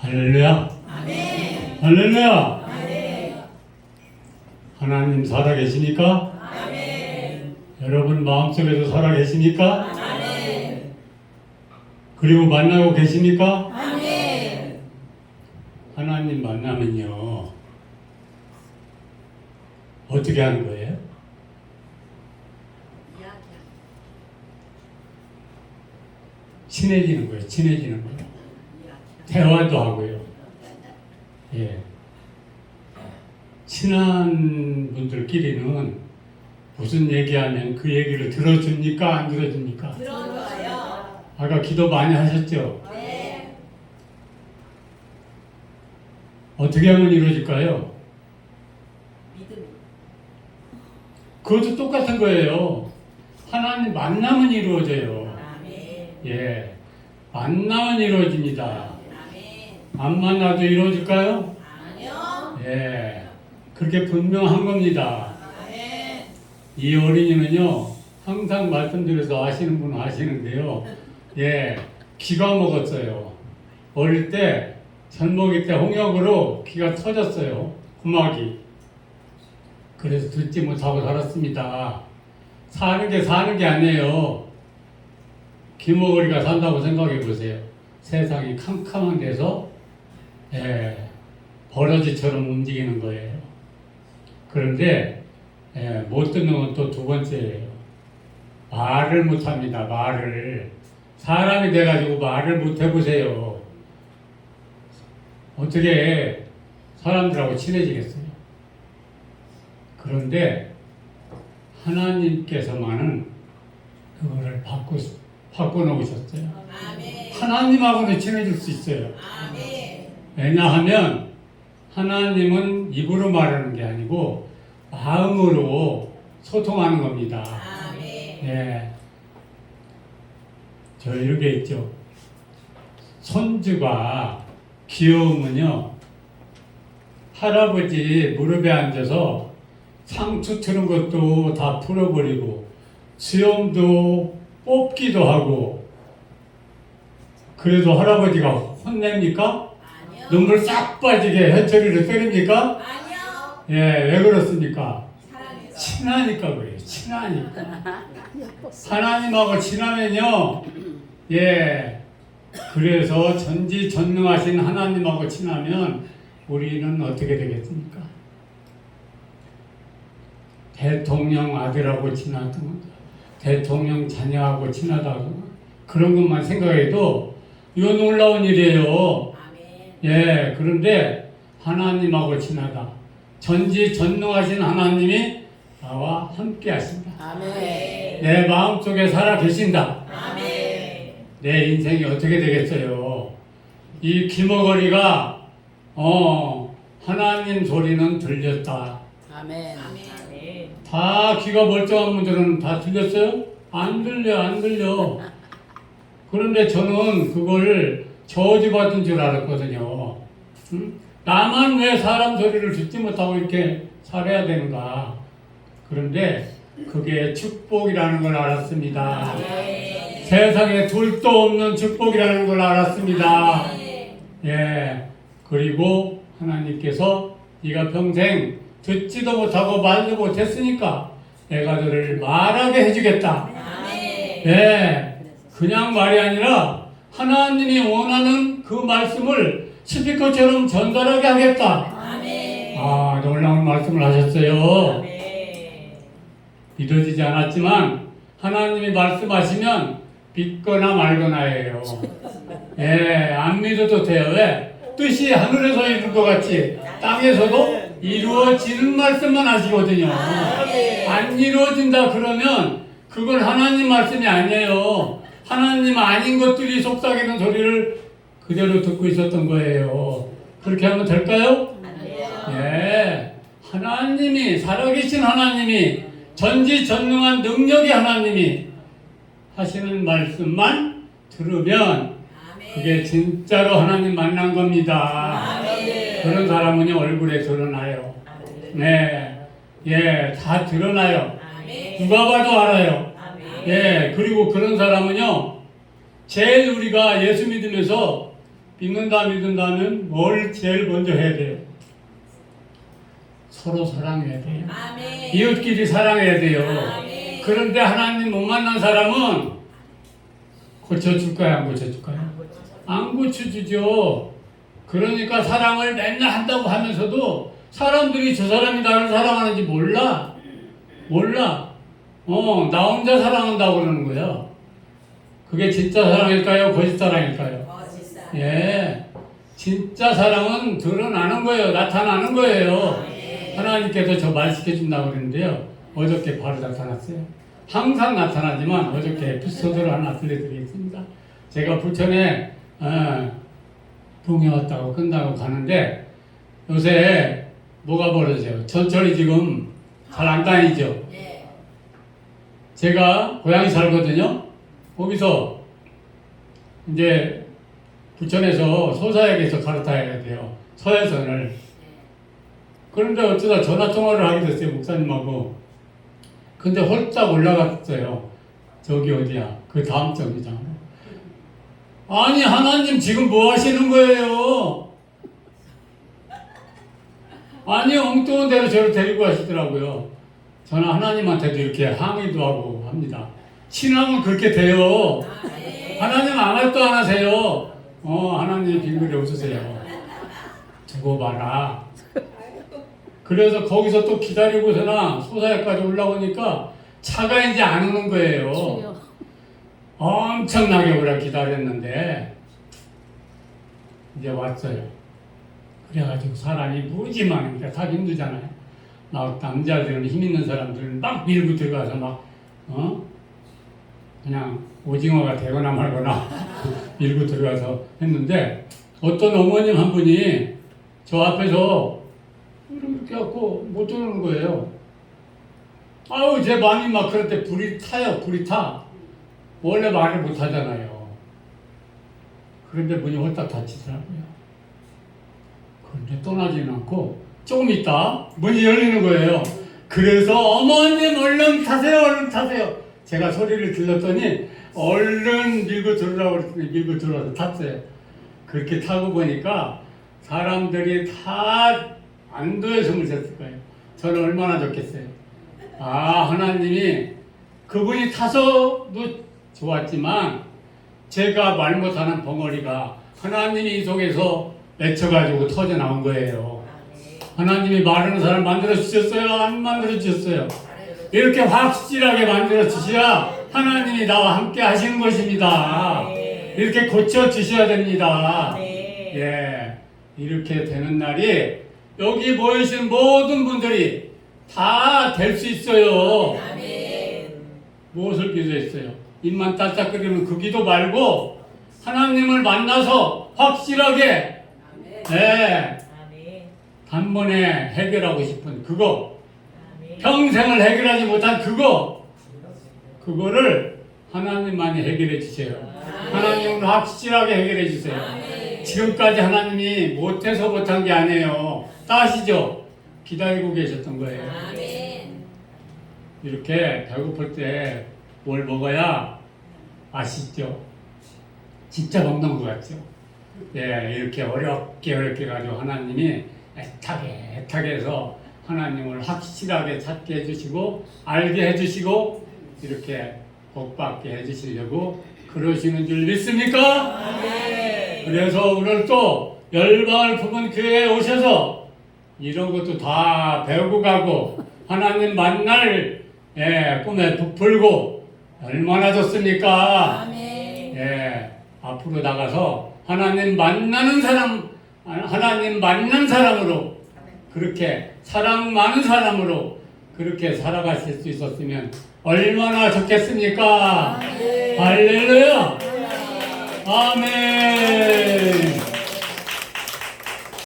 할렐루야. 할렐루야. 하나님 살아계십니까? 여러분 마음속에도 살아계십니까? 그리고 만나고 계십니까? 하나님 만나면요. 어떻게 하는 거예요? 친해지는 거예요. 친해지는 거예요. 대화도 하고요. 예. 친한 분들끼리는 무슨 얘기하면 그 얘기를 들어줍니까? 안 들어줍니까? 들어줘요. 아까 기도 많이 하셨죠? 네. 어떻게 하면 이루어질까요? 믿음. 그것도 똑같은 거예요. 하나님 만나면 이루어져요. 아멘. 예. 만나면 이루어집니다. 안 만나도 이루어질까요? 아니요. 예. 그렇게 분명한 겁니다. 아멘. 이 어린이는요, 항상 말씀드려서 아시는 분은 아시는데요. 예, 기가 먹었어요. 어릴 때, 젊어기 때 홍역으로 귀가 터졌어요. 구막이. 그래서 듣지 못하고 살았습니다. 사는 게 사는 게 아니에요. 귀머거리가 산다고 생각해 보세요. 세상이 캄캄한 데서, 예, 버러지처럼 움직이는 거예요. 그런데 예, 못 듣는 건 또 두 번째예요. 말을 못 합니다. 말을 사람이 돼가지고 말을 못 해보세요. 어떻게 사람들하고 친해지겠어요? 그런데 하나님께서만은 그거를 바꾸 바꿔 놓으셨어요. 아멘. 하나님하고는 친해질 수 있어요. 아멘. 왜냐하면 하나님은 입으로 말하는 게 아니고 마음으로 소통하는 겁니다. 아멘. 예. 저 이렇게 있죠. 손주가 귀여우면요. 할아버지 무릎에 앉아서 상추 트는 것도 다 풀어버리고 수염도 뽑기도 하고 그래도 할아버지가 혼냅니까? 눈물 싹 빠지게 해처리를 때립니까? 아니요. 예, 왜 그렇습니까? 사랑해서. 친하니까 그래요. 친하니까. 하나님하고 친하면요. 예. 그래서 전지전능하신 하나님하고 친하면 우리는 어떻게 되겠습니까? 대통령 아들하고 친하든 대통령 자녀하고 친하다고 그런 것만 생각해도 이거 놀라운 일이에요. 예, 그런데 하나님하고 친하다. 전지 전능하신 하나님이 나와 함께 하신다. 아멘. 내 마음 속에 살아 계신다. 아멘. 내 인생이 어떻게 되겠어요? 이 귀머거리가 어 하나님 소리는 들렸다. 아멘. 아멘. 다 귀가 멀쩡한 분들은 다 들렸어요? 안 들려, 안 들려. 그런데 저는 그걸 저주받은 줄 알았거든요. 응? 나만 왜 사람 소리를 듣지 못하고 이렇게 살아야 되는가. 그런데 그게 축복이라는 걸 알았습니다. 아멘. 세상에 둘도 없는 축복이라는 걸 알았습니다. 예. 그리고 하나님께서 네가 평생 듣지도 못하고 말도 못했으니까 내가 너를 말하게 해주겠다. 예. 그냥 말이 아니라 하나님이 원하는 그 말씀을 스피커처럼 전달하게 하겠다. 아멘. 아, 놀라운 말씀을 하셨어요. 아멘. 믿어지지 않았지만 하나님이 말씀하시면 믿거나 말거나예요. 예, 안 믿어도 돼요. 왜? 뜻이 하늘에서 이룬 것 같이 땅에서도 이루어지는 말씀만 하시거든요. 안 이루어진다 그러면 그건 하나님 말씀이 아니에요. 하나님 아닌 것들이 속삭이는 소리를 그대로 듣고 있었던 거예요. 그렇게 하면 될까요? 예. 하나님이, 살아계신 하나님이, 전지전능한 능력의 하나님이 하시는 말씀만 들으면 그게 진짜로 하나님 만난 겁니다. 그런 사람은요, 얼굴에 드러나요. 네. 예, 다 드러나요. 누가 봐도 알아요. 예, 그리고 그런 사람은요, 제일 우리가 예수 믿으면서 믿는다 믿는다면 뭘 제일 먼저 해야 돼요? 서로 사랑해야 돼요. 아멘. 이웃끼리 사랑해야 돼요. 아멘. 그런데 하나님 못 만난 사람은 고쳐줄까요? 안 고쳐줄까요? 안 고쳐주죠. 그러니까 사랑을 맨날 한다고 하면서도 사람들이 저 사람이 나를 사랑하는지 몰라. 몰라. 어, 나 혼자 사랑한다고 그러는 거야. 그게 진짜 사랑일까요? 거짓 사랑일까요? 거짓사. 예. 진짜 사랑은 드러나는 거예요. 나타나는 거예요. 하나님께서 저 말 시켜준다고 그랬는데요. 어저께 바로 나타났어요. 항상 나타나지만 어저께 에피소드를 하나 들려드리겠습니다. 제가 부천에 어, 동해 왔다고 끝나고 가는데 요새 뭐가 벌어져요? 전철이 지금 잘 안 다니죠. 네. 제가 고향이 살거든요. 거기서 이제 부천에서 소사역에서 갈아타야 돼요. 서해선을. 그런데 어쩌다 전화 통화를 하게 됐어요 목사님하고. 근데 홀짝 올라갔어요. 저기 어디야? 그 다음 정류장으로. 아니 하나님 지금 뭐 하시는 거예요? 아니 엉뚱한 데로 저를 데리고 가시더라고요. 저는 하나님한테도 이렇게 항의도 하고 합니다. 신앙은 그렇게 돼요. 하나님 아무 말도 안 하세요. 어, 하나님 빙글에 웃으세요. 두고 봐라. 그래서 거기서 또 기다리고서나 소사역까지 올라오니까 차가 이제 안 오는 거예요. 엄청나게 오래 기다렸는데 이제 왔어요. 그래가지고 사람이 무지 많으니까 다 힘들잖아요. 막 남자들은 힘 있는 사람들은 막 밀고 들어가서 막 어? 그냥 오징어가 되거나 말거나 밀고 들어가서 했는데 어떤 어머님 한 분이 저 앞에서 이렇게 갖고 못 들어오는 거예요. 아유 제 마음이 막 그럴 때 불이 타요 불이 타. 원래 말을 못 하잖아요. 그런데 문이 홀딱 닫히더라고요. 그런데 떠나지는 않고 조금 있다 문이 열리는 거예요. 그래서 어머님 얼른 타세요 얼른 타세요. 제가 소리를 질렀더니 얼른 밀고 들어라고 그랬더니 밀고 들어와서 탔어요. 그렇게 타고 보니까 사람들이 다 안도의 숨을 쉬었을 거예요. 저는 얼마나 좋겠어요. 아 하나님이 그분이 타서도 좋았지만 제가 말 못하는 벙어리가 하나님이 이 속에서 맺혀가지고 터져 나온 거예요. 하나님이 말하는 사람 만들어 주셨어요? 안 만들어 주셨어요? 이렇게 확실하게 만들어 주셔야 하나님이 나와 함께 하시는 것입니다. 이렇게 고쳐 주셔야 됩니다. 예, 이렇게 되는 날이 여기 모이신 모든 분들이 다 될 수 있어요. 무엇을 기도했어요? 입만 따짝거리는 그 기도 말고 하나님을 만나서 확실하게. 예, 아멘. 단번에 해결하고 싶은 그거. 평생을 해결하지 못한 그거 그거를 하나님만이 해결해 주세요. 하나님은 확실하게 해결해 주세요. 지금까지 하나님이 못해서 못한 게 아니에요. 따시죠? 기다리고 계셨던 거예요. 이렇게 배고플 때 뭘 먹어야 맛있죠? 진짜 먹는 것 같죠? 예, 이렇게 어렵게 어렵게 가지고 하나님이 애타게 애타게 해서 하나님을 확실하게 찾게 해주시고 알게 해주시고 이렇게 복받게 해주시려고 그러시는 줄 믿습니까? 그래서 오늘 또 열방을 품은 교회에 오셔서 이런 것도 다 배우고 가고 하나님 만날 예, 꿈에 부풀고 얼마나 좋습니까? 아멘. 예, 앞으로 나가서 하나님 만나는 사람, 하나님 만난 사람으로 그렇게 사랑 많은 사람으로 그렇게 살아가실 수 있었으면 얼마나 좋겠습니까? 아멘. 할렐루야! 아멘!